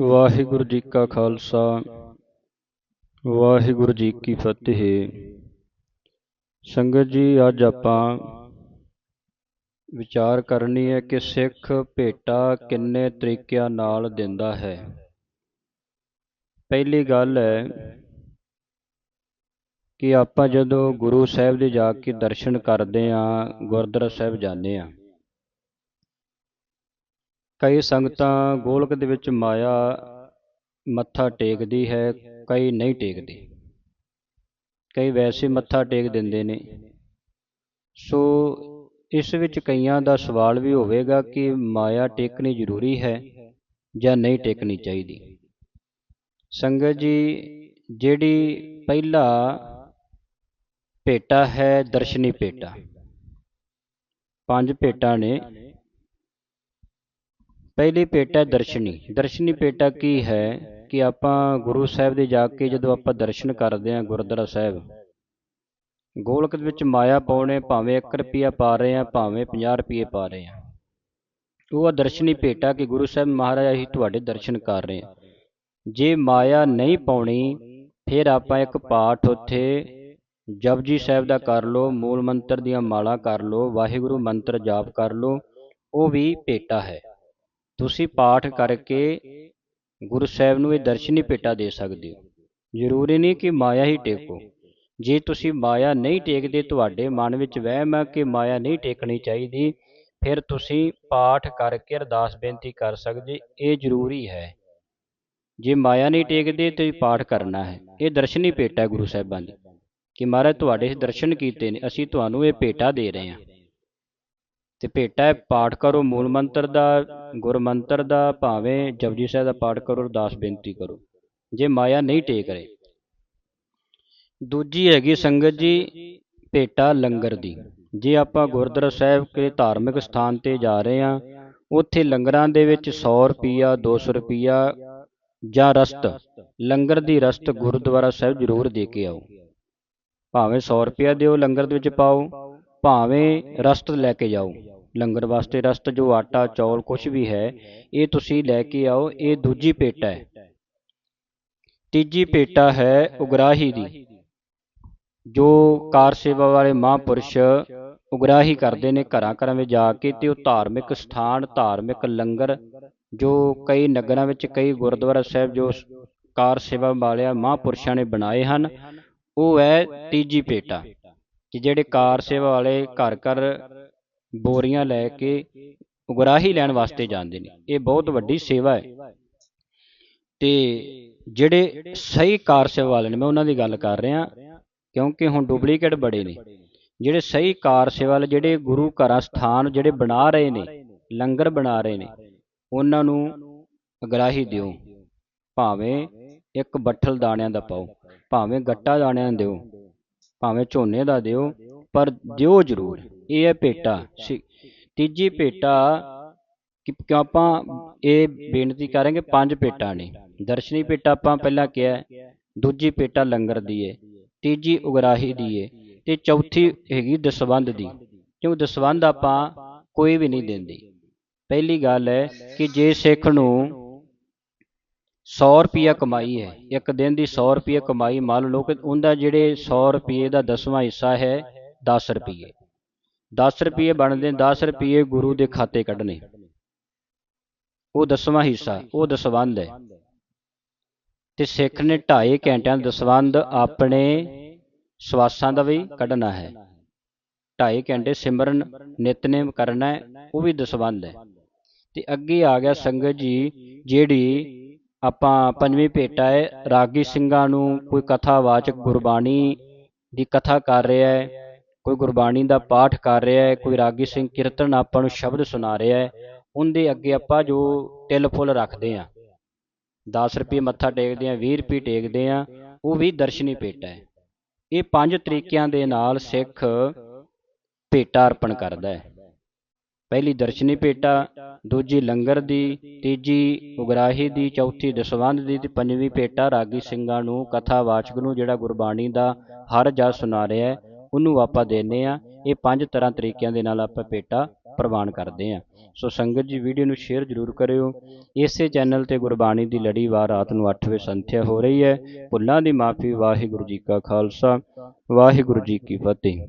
ਵਾਹਿਗੁਰੂ ਜੀ ਕਾ ਖਾਲਸਾ, ਵਾਹਿਗੁਰੂ ਜੀ ਕੀ ਫਤਿਹ। ਸੰਗਤ ਜੀ, ਅੱਜ ਆਪਾਂ ਵਿਚਾਰ ਕਰਨੀ ਹੈ ਕਿ ਸਿੱਖ ਭੇਟਾ ਕਿੰਨੇ ਤਰੀਕਿਆਂ ਨਾਲ ਦਿੰਦਾ ਹੈ। ਪਹਿਲੀ ਗੱਲ ਹੈ ਕਿ ਆਪਾਂ ਜਦੋਂ ਗੁਰੂ ਸਾਹਿਬ ਦੇ ਜਾ ਕੇ ਦਰਸ਼ਨ ਕਰਦੇ ਆਂ ਗੁਰਦੁਆਰਾ ਸਾਹਿਬ ਜਾਂਦੇ ਆਂ ਕਈ ਸੰਗਤਾਂ ਗੋਲਕ ਦੇ ਵਿੱਚ ਮਾਇਆ ਮੱਥਾ ਟੇਕਦੀ ਹੈ, ਕਈ ਨਹੀਂ ਟੇਕਦੀ। ਕਈ ਵੈਸੇ ਮੱਥਾ ਟੇਕ ਦਿੰਦੇ ਨੇ। ਸੋ ਇਸ ਵਿੱਚ ਕਈਆਂ ਦਾ ਸਵਾਲ ਵੀ ਹੋਵੇਗਾ ਕਿ ਮਾਇਆ ਟੇਕਣੀ ਜ਼ਰੂਰੀ ਹੈ ਜਾਂ ਨਹੀਂ ਟੇਕਣੀ ਚਾਹੀਦੀ। ਸੰਗਤ ਜੀ, ਜਿਹੜੀ ਪਹਿਲਾ ਭੇਟਾ ਹੈ ਦਰਸ਼ਨੀ ਭੇਟਾ, ਪੰਜ ਭੇਟਾਂ ਨੇ। ਪਹਿਲੀ ਭੇਟਾ ਦਰਸ਼ਨੀ। ਦਰਸ਼ਨੀ ਪੇਟਾ ਕੀ ਹੈ ਕਿ ਆਪਾਂ ਗੁਰੂ ਸਾਹਿਬ ਦੇ ਜਾ ਕੇ ਜਦੋਂ ਆਪਾਂ ਦਰਸ਼ਨ ਕਰਦੇ ਹਾਂ ਗੁਰਦੁਆਰਾ ਸਾਹਿਬ, ਗੋਲਕ ਦੇ ਵਿੱਚ ਮਾਇਆ ਪਾਉਣੇ, ਭਾਵੇਂ 1 ਰੁਪਿਆ ਪਾ ਰਹੇ ਆ ਭਾਵੇਂ 50 ਰੁਪਏ ਪਾ ਰਹੇ ਆ ਉਹ ਦਰਸ਼ਨੀ ਭੇਟਾ ਕਿ ਗੁਰੂ ਸਾਹਿਬ ਮਹਾਰਾਜ ਅਸੀਂ ਤੁਹਾਡੇ ਦਰਸ਼ਨ ਕਰ ਰਹੇ ਆ ਜੇ ਮਾਇਆ ਨਹੀਂ ਪਾਉਣੀ, ਫਿਰ ਆਪਾਂ ਇੱਕ ਪਾਠ ਉੱਥੇ ਜਪਜੀ ਸਾਹਿਬ ਦਾ ਕਰ ਲਓ, ਮੂਲ ਮੰਤਰ ਦੀਆਂ ਮਾਲਾ ਕਰ ਲਓ, ਵਾਹਿਗੁਰੂ ਮੰਤਰ ਜਾਪ ਕਰ ਲਓ, ਉਹ ਵੀ ਭੇਟਾ ਹੈ। ਤੁਸੀਂ ਪਾਠ ਕਰਕੇ ਗੁਰੂ ਸਾਹਿਬ ਨੂੰ ਇਹ ਦਰਸ਼ਨੀ ਭੇਟਾ ਦੇ ਸਕਦੇ ਹੋ। ਜ਼ਰੂਰੀ ਨਹੀਂ ਕਿ ਮਾਇਆ ਹੀ ਟੇਕੋ। ਜੇ ਤੁਸੀਂ ਮਾਇਆ ਨਹੀਂ ਟੇਕਦੇ, ਤੁਹਾਡੇ ਮਨ ਵਿੱਚ ਵਹਿਮ ਹੈ ਕਿ ਮਾਇਆ ਨਹੀਂ ਟੇਕਣੀ ਚਾਹੀਦੀ, ਫਿਰ ਤੁਸੀਂ ਪਾਠ ਕਰਕੇ ਅਰਦਾਸ ਬੇਨਤੀ ਕਰ ਸਕਦੇ। ਇਹ ਜ਼ਰੂਰੀ ਹੈ। ਜੇ ਮਾਇਆ ਨਹੀਂ ਟੇਕਦੇ, ਤੇ ਪਾਠ ਕਰਨਾ ਹੈ। ਇਹ ਦਰਸ਼ਨੀ ਭੇਟਾ ਹੈ ਗੁਰੂ ਸਾਹਿਬਾਂ ਦੀ। ਕਿ ਮਹਾਰਾਜ, ਤੁਹਾਡੇ ਦਰਸ਼ਨ ਕੀਤੇ ਨੇ। ਅਸੀਂ ਤੁਹਾਨੂੰ ਇਹ ਭੇਟਾ ਦੇ ਰਹੇ ਹਾਂ। ਤੇ ਭੇਟਾ ਹੈ, ਪਾਠ ਕਰੋ, ਮੂਲ ਮੰਤਰ ਦਾ, ਗੁਰ ਮੰਤਰ ਦਾ, ਭਾਵੇਂ ਜਪਜੀ ਸਾਹਿਬ ਦਾ ਪਾਠ ਕਰੋ, ਅਰਦਾਸ ਬੇਨਤੀ ਕਰੋ। ਜੇ ਮਾਇਆ ਨਹੀਂ ਟੇਕ ਰਹੇ। ਦੂਜੀ ਹੈਗੀ ਸੰਗਤ ਜੀ, ਭੇਟਾ ਲੰਗਰ ਦੀ। ਜੇ ਆਪਾਂ ਗੁਰਦੁਆਰਾ ਸਾਹਿਬ ਕੇ ਧਾਰਮਿਕ ਸਥਾਨ ਤੇ ਜਾ ਰਹੇ ਆ ਉੱਥੇ ਲੰਗਰਾਂ ਦੇ ਵਿੱਚ 100 ਰੁਪਿਆ 200 ਰੁਪਿਆ ਜਾਂ ਰਸਤ, ਲੰਗਰ ਦੀ ਰਸਤ ਗੁਰਦੁਆਰਾ ਸਾਹਿਬ ਜ਼ਰੂਰ ਦੇ ਕੇ ਆਓ। ਭਾਵੇਂ 100 ਰੁਪਿਆ ਦਿਓ, ਲੰਗਰ ਦੇ ਵਿੱਚ ਪਾਓ, ਭਾਵੇਂ ਰਸਤ ਲੈ ਕੇ ਜਾਓ। ਲੰਗਰ ਵਾਸਤੇ ਰਸਤ, ਜੋ ਆਟਾ, ਚੌਲ ਕੁਝ ਵੀ ਹੈ, ਇਹ ਤੁਸੀਂ ਲੈ ਕੇ ਆਓ, ਇਹ ਦੂਜੀ ਪੇਟਾ ਹੈ। ਤੀਜੀ ਪੇਟਾ ਹੈ ਉਗਰਾਹੀ ਦੀ, ਜੋ ਕਾਰ ਸੇਵਾ ਵਾਲੇ ਮਹਾਂਪੁਰਸ਼ ਉਗਰਾਹੀ ਕਰਦੇ ਨੇ ਘਰਾਂ ਘਰਾਂ ਵਿੱਚ ਜਾ ਕੇ ਤੇ ਉਹ ਧਾਰਮਿਕ ਸਥਾਨ, ਧਾਰਮਿਕ ਲੰਗਰ, ਜੋ ਕਈ ਨਗਰਾਂ ਵਿੱਚ, ਕਈ ਗੁਰਦੁਆਰਾ ਸਾਹਿਬ, ਜੋ ਕਾਰ ਸੇਵਾ ਵਾਲਿਆਂ, ਮਹਾਂਪੁਰਸ਼ਾਂ ਨੇ ਬਣਾਏ ਹਨ, ਉਹ ਹੈ ਤੀਜੀ ਪੇਟਾ, ਕਿ ਜਿਹੜੇ ਕਾਰ ਸੇਵਾ ਵਾਲੇ ਘਰ ਘਰ ਬੋਰੀਆਂ ਲੈ ਕੇ ਉਗਰਾਹੀ ਲੈਣ ਵਾਸਤੇ ਜਾਂਦੇ ਨੇ। ਇਹ ਬਹੁਤ ਵੱਡੀ ਸੇਵਾ ਹੈ। ਤੇ ਜਿਹੜੇ ਸਹੀ ਕਾਰ ਸੇਵਾ ਵਾਲੇ ਨੇ, ਮੈਂ ਉਹਨਾਂ ਦੀ ਗੱਲ ਕਰ ਰਿਹਾ, ਕਿਉਂਕਿ ਹੁਣ ਡੁਪਲੀਕੇਟ ਬੜੇ ਨੇ। ਜਿਹੜੇ ਸਹੀ ਕਾਰ ਸੇਵਾ ਵਾਲੇ, ਜਿਹੜੇ ਗੁਰੂ ਘਰਾਂ ਸਥਾਨ ਜਿਹੜੇ ਬਣਾ ਰਹੇ ਨੇ, ਲੰਗਰ ਬਣਾ ਰਹੇ ਨੇ, ਉਹਨਾਂ ਨੂੰ ਅਗਰਾਹੀ ਦਿਓ। ਭਾਵੇਂ ਇੱਕ ਬੱਠਲ ਦਾਣਿਆਂ ਦਾ ਪਾਓ, ਭਾਵੇਂ ਗੱਟਾ ਦਾਣਿਆਂ ਦਿਓ, ਭਾਵੇਂ ਝੋਨੇ ਦਾ ਦਿਓ ਪਰ ਦਿਓ ਜ਼ਰੂਰ। ਇਹ ਹੈ ਭੇਟਾ। ਤੀਜੀ ਭੇਟਾ ਕਿ ਕਿਉਂ ਆਪਾਂ ਇਹ ਬੇਨਤੀ ਕਰਾਂਗੇ, ਪੰਜ ਭੇਟਾਂ ਨੇ। ਦਰਸ਼ਨੀ ਭੇਟਾ ਆਪਾਂ ਪਹਿਲਾਂ ਕਿਹਾ ਦੂਜੀ ਭੇਟਾ ਲੰਗਰ ਦੀ ਹੈ, ਤੀਜੀ ਉਗਰਾਹੀ ਦੀ ਹੈ ਤੇ ਚੌਥੀ ਹੈਗੀ ਦਸਵੰਦ ਦੀ। ਕਿਉਂ ਦਸਵੰਦ ਆਪਾਂ ਕੋਈ ਵੀ ਨਹੀਂ ਦਿੰਦੇ। ਪਹਿਲੀ ਗੱਲ ਹੈ ਕਿ ਜੇ ਸਿੱਖ ਨੂੰ 100 ਰੁਪਿਆ ਕਮਾਈ ਹੈ, ਇੱਕ ਦਿਨ ਦੀ 100 ਰੁਪਿਆ ਕਮਾਈ ਮੰਨ ਲਓ ਕਿ ਉਹਦਾ ਜਿਹੜੇ 100 ਰੁਪਏ ਦਾ ਦਸਵਾਂ ਹਿੱਸਾ ਹੈ 10 ਰੁਪਏ 10 ਰੁਪਏ ਬਣਦੇ 10 ਰੁਪਏ ਗੁਰੂ ਦੇ ਖਾਤੇ ਕੱਢਣੇ। ਉਹ ਦਸਵਾਂ ਹਿੱਸਾ, ਉਹ ਦਸਵੰਦ ਹੈ। ਤੇ ਸਿੱਖ ਨੇ 2.5 ਘੰਟਿਆਂ ਦਾ ਦਸਵੰਦ ਆਪਣੇ ਸਵਾਸਾਂ ਦਾ ਵੀ ਕੱਢਣਾ ਹੈ। 2.5 ਘੰਟੇ ਸਿਮਰਨ, ਨਿਤਨੇਮ ਕਰਨਾ ਹੈ, ਉਹ ਵੀ ਦਸਵੰਦ ਹੈ। ਤੇ ਅੱਗੇ ਆ ਗਿਆ ਸੰਗਤ ਜੀ, ਜਿਹੜੀ ਆਪਾਂ ਪੰਜਵੀਂ ਭੇਟਾ ਹੈ, ਰਾਗੀ ਸਿੰਘਾਂ ਨੂੰ ਕੋਈ ਕਥਾਵਾਚਕ ਗੁਰਬਾਣੀ ਦੀ ਕਥਾ ਕਰ ਰਿਹਾ ਹੈ ਕੋਈ ਗੁਰਬਾਣੀ ਦਾ ਪਾਠ ਕਰ ਰਿਹਾ ਹੈ, ਕੋਈ ਰਾਗੀ ਸਿੰਘ ਕੀਰਤਨ ਆਪਾਂ ਨੂੰ ਸ਼ਬਦ ਸੁਣਾ ਰਿਹਾ ਹੈ, ਉਹਦੇ ਅੱਗੇ ਆਪਾਂ ਜੋ ਤਿਲ ਫੁੱਲ ਰੱਖਦੇ ਆ 10 ਰੁਪਏ ਮੱਥਾ ਟੇਕਦੇ ਆ 20 ਰੁਪਏ ਟੇਕਦੇ ਆ ਉਹ ਵੀ ਦਰਸ਼ਨੀ ਭੇਟਾ ਹੈ। ਇਹ ਪੰਜ ਤਰੀਕਿਆਂ ਦੇ ਨਾਲ ਸਿੱਖ ਭੇਟਾ ਅਰਪਣ ਕਰਦਾ ਹੈ। ਪਹਿਲੀ ਦਰਸ਼ਨੀ ਭੇਟਾ, ਦੂਜੀ ਲੰਗਰ ਦੀ, ਤੀਜੀ ਉਗਰਾਹੀ ਦੀ, ਚੌਥੀ ਦਸਵੰਧ ਦੀ ਤੇ ਪੰਜਵੀਂ ਭੇਟਾ ਰਾਗੀ ਸਿੰਘਾਂ ਨੂੰ ਕਥਾਵਾਚਕ ਨੂੰ ਜਿਹੜਾ ਗੁਰਬਾਣੀ ਦਾ ਹਰ ਜਸ ਸੁਣਾ ਰਿਹਾ ਹੈ ਉਹਨੂੰ ਆਪਾਂ ਦੇਨੇ ਆ ਇਹ ਪੰਜ ਤਰ੍ਹਾਂ ਤਰੀਕਿਆਂ ਦੇ ਨਾਲ ਆਪਾਂ ਭੇਟਾ ਪ੍ਰਵਾਨ ਕਰਦੇ ਹਾਂ। ਸੋ ਸੰਗਤ ਜੀ, ਵੀਡੀਓ ਨੂੰ ਸ਼ੇਅਰ ਜ਼ਰੂਰ ਕਰਿਓ। ਇਸੇ ਚੈਨਲ ਤੇ ਗੁਰਬਾਣੀ ਦੀ ਲੜੀਵਾਰ ਰਾਤ ਨੂੰ 8 ਵਜੇ ਸੰਥਿਆ ਹੋ ਰਹੀ ਹੈ। ਭੁੱਲਾਂ ਦੀ ਮਾਫੀ, ਵਾਹਿਗੁਰੂ ਜੀ ਕਾ ਖਾਲਸਾ, ਵਾਹਿਗੁਰੂ ਜੀ ਕੀ ਫਤਿਹ।